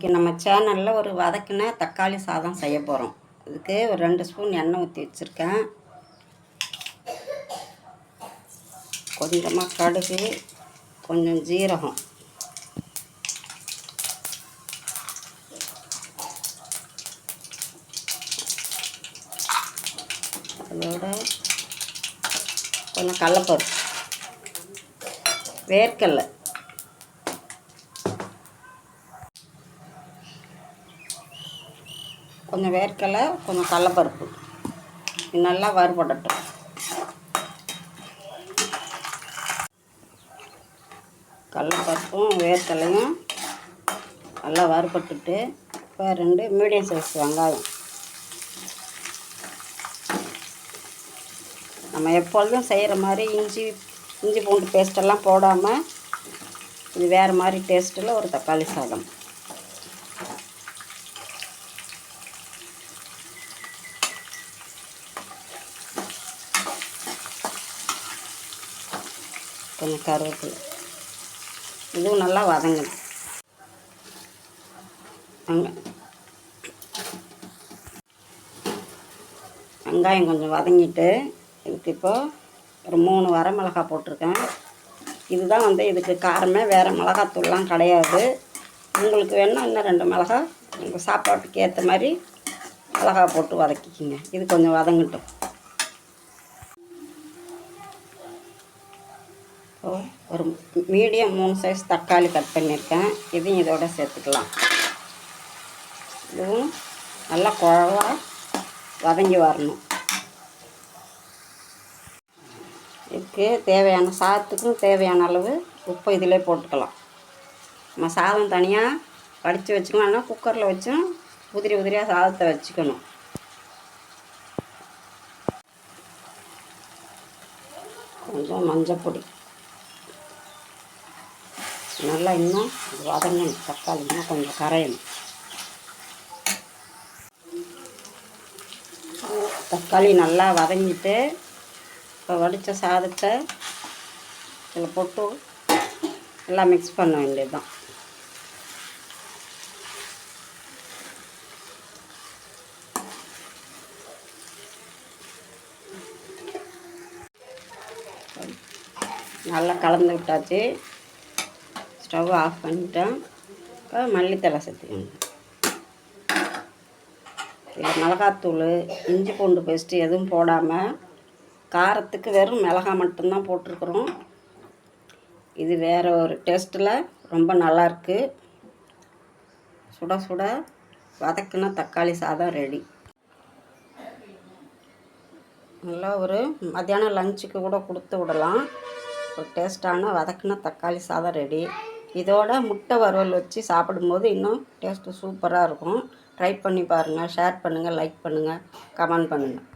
இன்றைக்கி நம்ம சேனலில் ஒரு வதக்கின தக்காளி சாதம் செய்ய போகிறோம் அதுக்கு ஒரு ரெண்டு ஸ்பூன் எண்ணெய் ஊற்றி வச்சுருக்கேன். கொஞ்சமாக கடுகு கொஞ்சம் ஜீரகம். அதோட கொஞ்சம் கடலப்பருப்பு. வேர்க்கடலை. கொஞ்சம் வேர்க்கடலை கொஞ்சம் கடலப்பருப்பு. நல்லா வறுபடட்டும் கடலப்பருப்பும் வேர்க்கலையும் நல்லா வறுபட்டுட்டு இப்போ ரெண்டு மீடியம் சைஸ் வெங்காயம். நம்ம எப்பொழுதும் செய்கிற மாதிரி இஞ்சி இஞ்சி பூண்டு பேஸ்டெல்லாம் போடாமல் இது வேறு மாதிரி டேஸ்ட்டில் ஒரு தக்காளி சாதம். கொஞ்சம் கருவேப்பிலை. இதுவும் நல்லா வதங்கணும். வெங்க வெங்காயம் கொஞ்சம் வதங்கிட்டு இதுக்கு இப்போது ஒரு மூணு வரமிளகா போட்டிருக்கேன். இதுதான் வந்து இதுக்கு காரமே வேறு மிளகாத்தூள்லாம் கிடையாது. உங்களுக்கு வேணும் இன்னும் ரெண்டு மிளகா உங்கள் சாப்பாட்டுக்கு ஏற்ற மாதிரி மிளகா போட்டு வதக்கிக்கிங்க. இது கொஞ்சம் வதங்கட்டும். ஒரு மீடியம் மூணு சைஸ் தக்காளி கட் பண்ணியிருக்கேன். இதையும் இதோட சேர்த்துக்கலாம். இதுவும் நல்லா குழவா வதங்கி வரணும். இதுக்கு தேவையான சாதத்துக்கும் தேவையான அளவு உப்பு இதிலே போட்டுக்கலாம். நம்ம சாதம் தனியாக வடித்து வச்சுக்கலாம் குக்கரில் வச்சும் உதிரி உதிரியாக சாதத்தை வச்சுக்கணும். கொஞ்சம் மஞ்சள் பொடி நல்லா இன்னும் வதங்கணும் தக்காளி இன்னும் கொஞ்சம் கரையணும். தக்காளி நல்லா வதங்கிட்டு இப்போ வடித்த சாதத்தை இதில் போட்டு எல்லாம் மிக்ஸ் பண்ண வேண்டியது தான் நல்லா கலந்து விட்டாச்சு. ஸ்டவ் ஆஃப் பண்ணிட்டேன். இப்போ மல்லித்தலை சேர்த்துக்கணும் இதில் மிளகாத்தூள் இஞ்சி பூண்டு பேஸ்ட்டு எதுவும் போடாமல் காரத்துக்கு வெறும் மிளகா மட்டும்தான் போட்டிருக்குறோம். இது வேறு ஒரு டேஸ்ட்டில் ரொம்ப நல்லாயிருக்கு சுட சுட வதக்கின தக்காளி சாதம் ரெடி. நல்லா ஒரு மத்தியானம் லஞ்சுக்கு கூட கொடுத்து விடலாம். ஒரு டேஸ்ட்டான வதக்கின தக்காளி சாதம் ரெடி. இதோட முட்டை வறுவல் வச்சு சாப்பிடும்போது இன்னும் டேஸ்ட்டு சூப்பராக இருக்கும். ட்ரை பண்ணி பாருங்கள் ஷேர் பண்ணுங்கள் லைக் பண்ணுங்கள் கமெண்ட் பண்ணுங்கள்